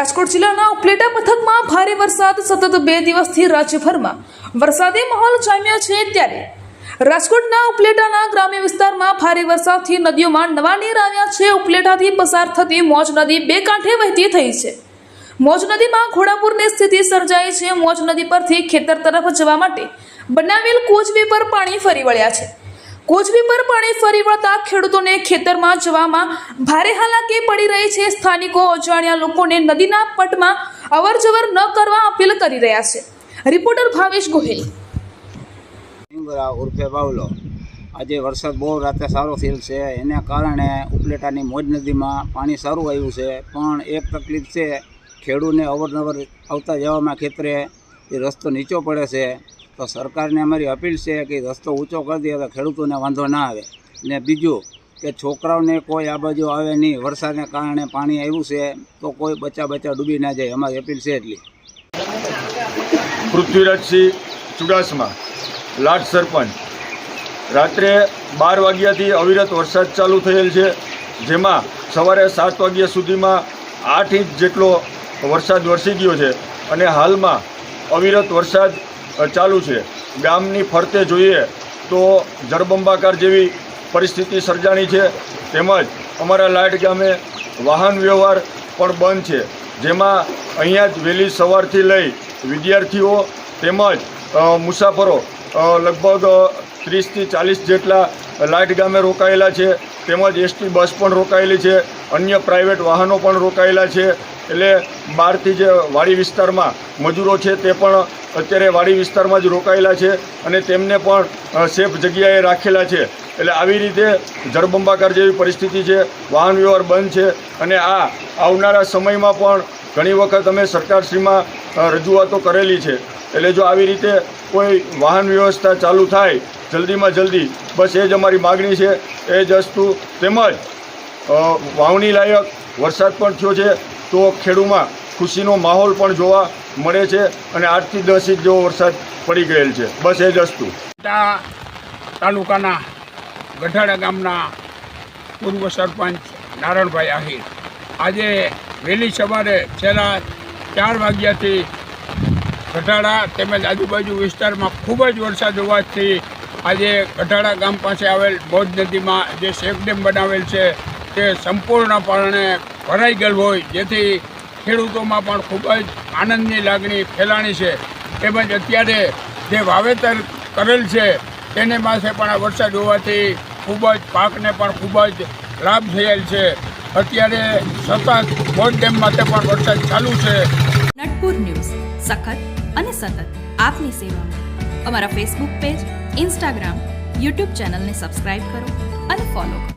રાજકોટ જિલ્લાના ઉપલેટા પથકમાં ભારે વરસાદ સતત બે દિવસથી રાજ્યભરમાં. વરસાદી માહોલ જામ્યો છે ત્યારે. રાજકોટના ઉપલેટાના ગ્રામ્ય વિસ્તારમાં ભારે વરસાદથી નદીઓમાં નવા નીર આવ્યા છે. ઉપલેટાથી પસાર થતી મોજ નદી બે કાંઠે વહેતી થઈ છે. મોજ નદીમાં ઘોડાપુરની સ્થિતિ સર્જાઈ છે. મોજ નદી પરથી ખેતર તરફ જવા માટે બનાવેલ કોચવે પર પાણી ફરી વળ્યા છે. કોચવી પર પાણી ફરી વળતા ખેડૂતોને ખેતરમાં જવામાં ભારે હાલાકી પડી રહી છે. સ્થાનિકો અજાણ્યા લોકોને નદીના પટમાં અવરજવર ન કરવા અપીલ કરી રહ્યા છે. રિપોર્ટર ભાવેશ ગોહિલ. ઉર્ફે બાવલો. આજે વરસાદ બહુ રાતે સારો થયેલ છે. એના કારણે ઉપલેટાની મોજ નદીમાં પાણી સારું આવ્યું છે. પણ એક તકલીફ છે, ખેડૂને અવરનવર આવતા જવામાં ખેતરે એ રસ્તો નીચો પડે છે. તો સરકારને અમારી અપીલ છે કે રસ્તો ઊંચો કરી દે તો ખેડૂતોને વાંધો ના આવે. ને બીજું કે છોકરાઓને કોઈ આ બાજુ આવે નહીં, વરસાદને કારણે પાણી આવ્યું છે, તો કોઈ બચ્ચા બચ્ચા ડૂબી ના જાય, અમારી અપીલ છે એટલી. પૃથ્વીરાજસિંહ ચુડાસમા લાટ સરપંચ. રાત્રે બાર વાગ્યાથી અવિરત વરસાદ ચાલુ થયેલ છે, જેમાં સવારે સાત વાગ્યા સુધીમાં આઠ ઇંચ જેટલો વરસાદ વરસી ગયો છે અને હાલમાં અવિરત વરસાદ ચાલુ છે. ગામની ફરતે જોઈએ તો જળબંબાકાર જેવી પરિસ્થિતિ સર્જાણી છે. તેમજ અમારા લાઇટ ગામે વાહન વ્યવહાર પણ બંધ છે. જેમાં અહીંયા જ વહેલી સવારથી લઈ વિદ્યાર્થીઓ તેમજ મુસાફરો લગભગ ત્રીસથી ચાલીસ જેટલા લાઇટ ગામે રોકાયેલા છે. તેમજ એસટી બસ પણ રોકાયેલી છે. અન્ય પ્રાઇવેટ વાહનો પણ રોકાયેલા છે. એટલે બહારથી જે વાડી વિસ્તારમાં મજૂરો છે તે પણ અત્યારે વાડી વિસ્તારમાં જ રોકાયેલા છે અને તેમને પણ સેફ જગ્યાએ રાખેલા છે. એટલે આવી રીતે જળબંબાકાર જેવી પરિસ્થિતિ છે, વાહન વ્યવહાર બંધ છે અને આ આવનારા સમયમાં પણ ઘણી વખત અમે સરકારશ્રીમાં રજૂઆતો કરેલી છે. એટલે જો આવી રીતે કોઈ વાહન વ્યવસ્થા ચાલુ થાય, જલ્દીમાં જલ્દી, બસ એ જ અમારી માગણી છે, એ જ વસ્તુ તેમજ વાવણી લાયક વરસાદ પણ થયો છે, તો ખેડૂમાં ખુશીનો માહોલ પણ જોવા મળે છે અને આઠથી દસ ઇંચ જેવો વરસાદ પડી ગયેલ છે. બસ એ જ વસ્તુ તાલુકાના ગઢાડા ગામના પૂર્વ સરપંચ નારણભાઈ આહિર. આજે વહેલી સવારે છેલ્લા ચાર વાગ્યાથી ગઢાડા તેમજ આજુબાજુ વિસ્તારમાં ખૂબ જ વરસાદ હોવાથી આજે ગઢાડા ગામ પાસે આવેલ મોજ નદીમાં જે ડેમ બનાવેલ છે તે સંપૂર્ણપણે ભરાઈ ગયેલ હોય. જેથી ખેડૂતોમાં પણ ખૂબ જ આનંદની લાગણી ફેલાણી છે. તેમજ અત્યારે જે વાવેતર કરેલ છે, તેને પાસે પણ આ વરસાદ હોવાથી ખૂબ જ પાકને પણ ખૂબ જ લાભ થયેલ છે. અત્યારે સતત બોટ ડેમ માટે પણ વરસાદ ચાલુ છે. નટપુર ન્યૂઝ, સખત અને સતત આપની સેવામાં. અમારા ફેસબુક પેજ ઇન્સ્ટાગ્રામ યુટ્યુબ ચેનલને સબસ્ક્રાઇબ કરો અને ફોલો કરો.